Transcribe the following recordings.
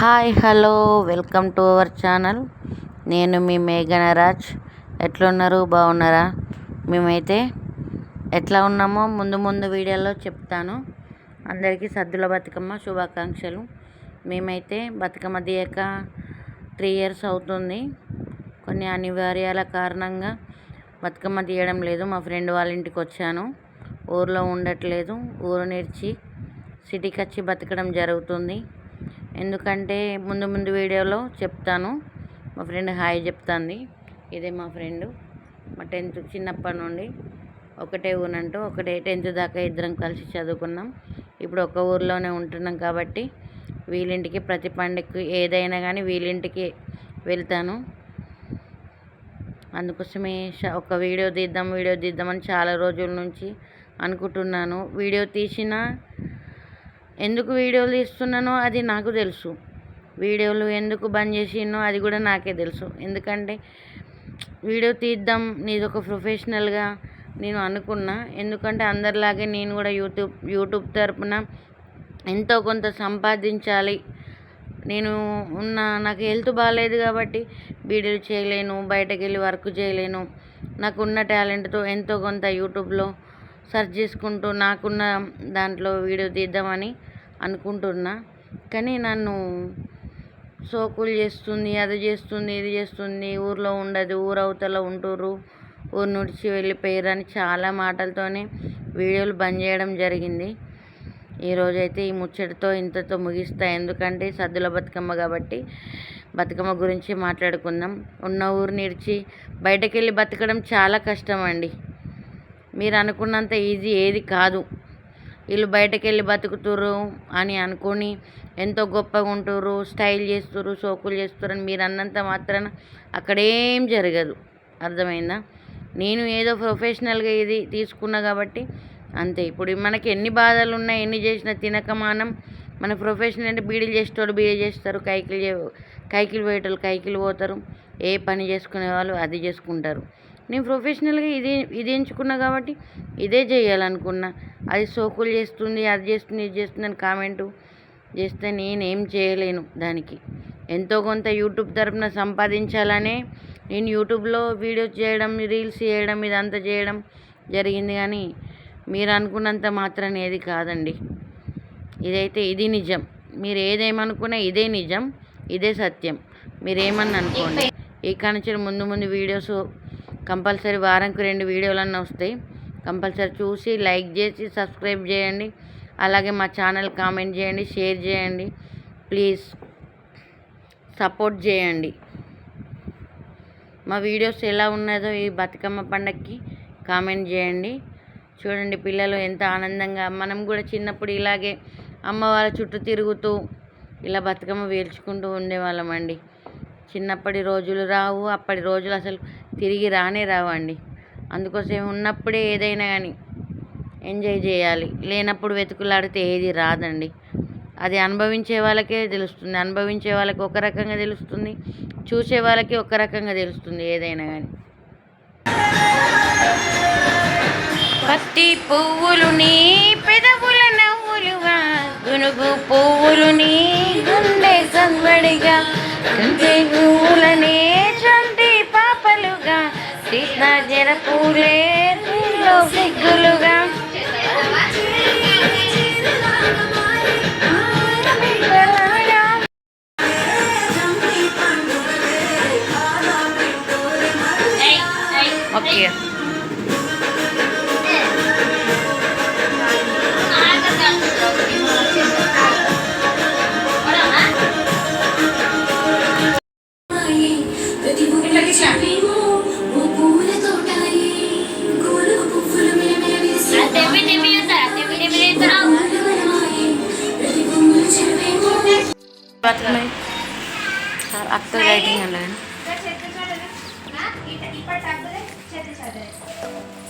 Hi hello welcome to our channel. నేను మీ మేఘనరాజ్. ఎట్లున్నారు? బాగున్నారా? మేమైతే ఎట్లా ఉన్నామో ముందు ముందు వీడియోలో చెప్తాను. అందరికీ సద్దుల బతుకమ్మ శుభాకాంక్షలు. మేమైతే బతుకమ్మ దియక త్రీ ఇయర్స్ అవుతుంది. కొన్ని అనివార్యాల కారణంగా బతుకమ్మ తీయడం లేదు. మా ఫ్రెండ్ వాళ్ళ ఇంటికి వచ్చాను. ఊర్లో ఉండట్లేదు. ఊరు నేర్చి సిటీకి వచ్చి బతకడం జరుగుతుంది. ఎందుకంటే ముందు ముందు వీడియోలో చెప్తాను. మా ఫ్రెండ్ హాయ్ చెప్తాంది. ఇదే మా ఫ్రెండ్. మా టెన్త్ చిన్నప్పటి నుండి ఒకటే ఊరంటూ ఒకటే టెన్త్ దాకా ఇద్దరం కలిసి చదువుకున్నాం. ఇప్పుడు ఒక ఊర్లోనే ఉంటున్నాం కాబట్టి వీళ్ళింటికి ప్రతి పండుగకి ఏదైనా కానీ వీళ్ళింటికి వెళ్తాను. అందుకోసమే ఒక వీడియో తీద్దాం వీడియో తీద్దామని చాలా రోజుల నుంచి అనుకుంటున్నాను. వీడియో తీసిన ఎందుకు వీడియోలు తీస్తున్నానో అది నాకు తెలుసు. వీడియోలు ఎందుకు బంద్ చేసినో అది కూడా నాకే తెలుసు. ఎందుకంటే వీడియో తీద్దాం నీది ఒక ప్రొఫెషనల్గా నేను అనుకున్నా. ఎందుకంటే అందరిలాగే నేను కూడా యూట్యూబ్ యూట్యూబ్ తరపున ఎంతో కొంత సంపాదించాలి. నేను ఉన్న నాకు హెల్త్ బాగాలేదు కాబట్టి వీడియోలు చేయలేను బయటకు వెళ్ళి వర్క్ చేయలేను. నాకున్న టాలెంట్తో ఎంతో కొంత యూట్యూబ్లో సెర్చ్ చేసుకుంటూ నాకున్న దాంట్లో వీడియో తీద్దామని అనుకుంటున్నా. కానీ నన్ను సోకులు చేస్తుంది అది చేస్తుంది ఇది చేస్తుంది ఊర్లో ఉండదు ఊరవతల ఉంటుర్రు ఊరు నుడిచి వెళ్ళిపోయారు అని చాలా మాటలతోనే వీడియోలు బంద్ చేయడం జరిగింది. ఈరోజైతే ఈ ముచ్చటతో ఇంతతో ముగిస్తా. ఎందుకంటే సద్దుల బతుకమ్మ కాబట్టి బతుకమ్మ గురించి మాట్లాడుకుందాం. ఉన్న ఊరు నిడిచి బయటకెళ్ళి బతకడం చాలా కష్టం అండి మీరు అనుకున్నంత ఈజీ ఏది కాదు. వీళ్ళు బయటకు వెళ్ళి బతుకుతుర్రు అని అనుకొని ఎంతో గొప్పగా ఉంటుర్రు స్టైల్ చేస్తుర్రు సోకులు చేస్తుర్రు అని మీరు అన్నంత మాత్రాన అక్కడేం జరగదు. అర్థమైందా? నేను ఏదో ప్రొఫెషనల్గా ఇది తీసుకున్నా కాబట్టి అంతే. ఇప్పుడు మనకి ఎన్ని బాధలు ఉన్నా ఎన్ని చేసినా తినక మానం మన ప్రొఫెషన్ అంటే బీడీలు చేసేటోళ్ళు బీడీ చేస్తారు కైకిలు చే కైకిలు పోయేటోళ్ళు కైకిలు పోతారు. ఏ పని చేసుకునే వాళ్ళు అది చేసుకుంటారు. నేను ప్రొఫెషనల్గా ఇది ఇది ఎంచుకున్నా కాబట్టి ఇదే చేయాలనుకున్నా. అది సోకులు చేస్తుంది అది చేస్తుంది ఇది చేస్తుంది అని కామెంటు చేస్తే నేనేం చేయలేను దానికి. ఎంతో కొంత యూట్యూబ్ తరపున సంపాదించాలనే నేను యూట్యూబ్లో వీడియోస్ చేయడం రీల్స్ చేయడం ఇదంతా చేయడం జరిగింది కానీ మీరు అనుకున్నంత మాత్రం ఏది కాదండి. ఇదైతే ఇది నిజం. మీరు ఏదేమనుకున్నా ఇదే నిజం ఇదే సత్యం. మీరేమన్నా అనుకోండి. ఈ నుంచి ముందు ముందు వీడియోస్ కంపల్సరీ వారంకు రెండు వీడియోలన్నీ వస్తాయి. కంపల్సరీ చూసి లైక్ చేసి సబ్స్క్రైబ్ చేయండి. అలాగే మా ఛానల్ కామెంట్ చేయండి షేర్ చేయండి. ప్లీజ్ సపోర్ట్ చేయండి. మా వీడియోస్ ఎలా ఉన్నదో ఈ బతుకమ్మ పండగకి కామెంట్ చేయండి. చూడండి పిల్లలు ఎంత ఆనందంగా మనం కూడా చిన్నప్పుడు ఇలాగే అమ్మ వాళ్ళ చుట్టూ తిరుగుతూ ఇలా బతుకమ్మ వేల్చుకుంటూ ఉండేవాళ్ళమండి. చిన్నప్పటి రోజులు రావు అప్పటి రోజులు అసలు తిరిగి రానే రావండి. అందుకోసం ఉన్నప్పుడే ఏదైనా కానీ ఎంజాయ్ చేయాలి. లేనప్పుడు వెతుకులాడితే ఏది రాదండి. అది అనుభవించే వాళ్ళకే తెలుస్తుంది. అనుభవించే వాళ్ళకి ఒక రకంగా తెలుస్తుంది. చూసే వాళ్ళకి ఒక రకంగా తెలుస్తుంది ఏదైనా కానీ పత్తి పువ్వులు నీ పెదవుల నవ్వులుగా గునుగు పువ్వులు నీ గుండె సందడిగా కంటి పువ్వులనే కృష్ణ జర పూలే నీలో సిగ్గులుగా पर टाक दे छेते छाते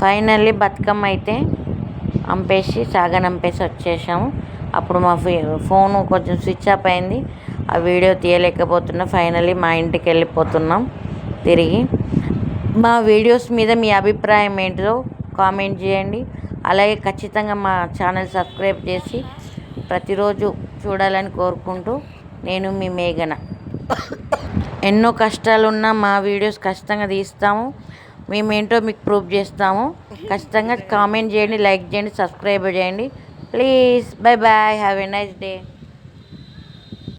ఫైనల్లీ బతుకమ్మ అయితే అంపేసి సాగనంపేసి వచ్చేసాము. అప్పుడు మా ఫోను కొంచెం స్విచ్ ఆఫ్ అయింది. ఆ వీడియో తీయలేకపోతున్నా. ఫైనల్లీ మా ఇంటికి వెళ్ళిపోతున్నాం తిరిగి. మా వీడియోస్ మీద మీ అభిప్రాయం ఏంటో కామెంట్ చేయండి. అలాగే ఖచ్చితంగా మా ఛానల్ సబ్స్క్రైబ్ చేసి ప్రతిరోజు చూడాలని కోరుకుంటూ నేను మీ మేఘన. ఎన్నో కష్టాలున్నా మా వీడియోస్ ఖచ్చితంగా తీస్తాము. మేమేంటో మీకు ప్రూవ్ చేస్తాము. ఖచ్చితంగా కామెంట్ చేయండి లైక్ చేయండి సబ్స్క్రైబ్ చేయండి. Please bye bye have a nice day.